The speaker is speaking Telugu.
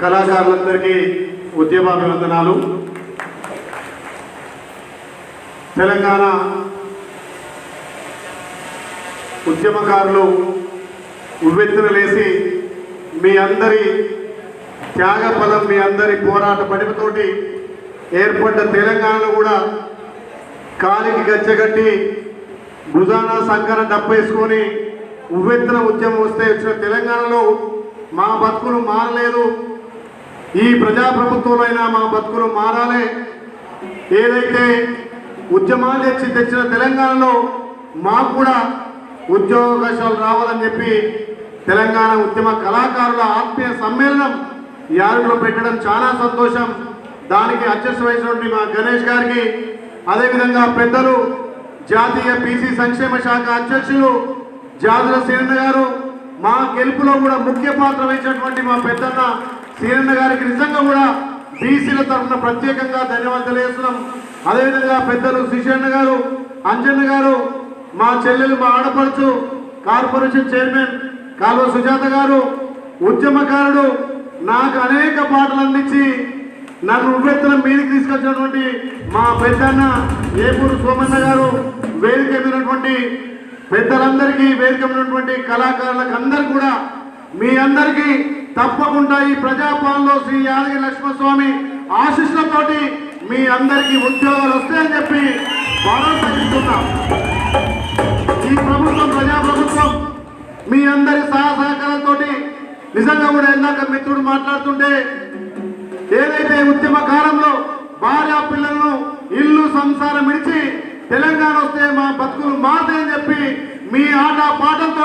కళాకారులందరికీ ఉద్యమాభివందనాలు. తెలంగాణ ఉద్యమకారులు ఉవ్వెత్తున లేసి మీ అందరి త్యాగ మీ అందరి పోరాట పడిమతోటి ఏర్పడ్డ తెలంగాణలో కూడా కాలికి గచ్చగట్టి భుజాన సంకర డప్పేసుకొని ఉవ్వెత్తున ఉద్యమం వస్తే వచ్చిన తెలంగాణలో మా బతుకులు మారలేదు. ఈ ప్రజాప్రభుత్వంలో మా బతుకులు మారాలి. ఏదైతే ఉద్యమాలు తెచ్చి తెచ్చిన తెలంగాణలో మాకు కూడా ఉద్యోగావకాశాలు రావాలని చెప్పి తెలంగాణ ఉద్యమ కళాకారుల ఆత్మీయ సమ్మేళనం ఈ పెట్టడం చాలా సంతోషం. దానికి అధ్యక్ష వహించినటువంటి మా గణేష్ గారికి అదేవిధంగా పెద్దలు జాతీయ బీసీ సంక్షేమ శాఖ అధ్యక్షులు జాతుల సీరన్న గారు మా గెలుపులో కూడా ముఖ్య పాత్ర వహించినటువంటి మా పెద్దన్న సీరన్న గారికి నిజంగా కూడా బీసీల తరఫున ప్రత్యేకంగా ధన్యవాదాలు తెలియజేస్తున్నాం. అదేవిధంగా పెద్దలు శిశన్న గారు అంజన్న గారు మా చెల్లెలు మా ఆడపడుచు కార్పొరేషన్ చైర్మన్ కాల్వ సుజాత గారు ఉద్యమకారుడు నాకు అనేక పాటలు అందించి నన్ను ఉపెత్తనం మీదకి తీసుకొచ్చినటువంటి మా పెద్దన్న ఏపూరు సోమన్న గారు వేదిక మీదటువంటి పెద్దలందరికీ వేదిక ఉన్నటువంటి కళాకారులకు అందరు కూడా మీ అందరికీ తప్పకుండా ఈ ప్రజాపాలనలో శ్రీ యాదగిరి లక్ష్మణస్వామి ఆశీస్సులతోటి మీ అందరికీ ఉద్యోగాలు వస్తాయని చెప్పి భరోసా ఇస్తున్నాం ఈ ప్రభుత్వం ప్రజా ప్రభుత్వం మీ అందరి సహా నిజంగా కూడా ఇందాక మిత్రుడు మాట్లాడుతుంటే ఏదైతే ఉద్యమ కాలంలో భార్య పిల్లలను ఇల్లు సంసారం విడిచి తెలంగాణ వస్తే మా బతుకులు మారుతాయని చెప్పి మీ ఆట పాటలతో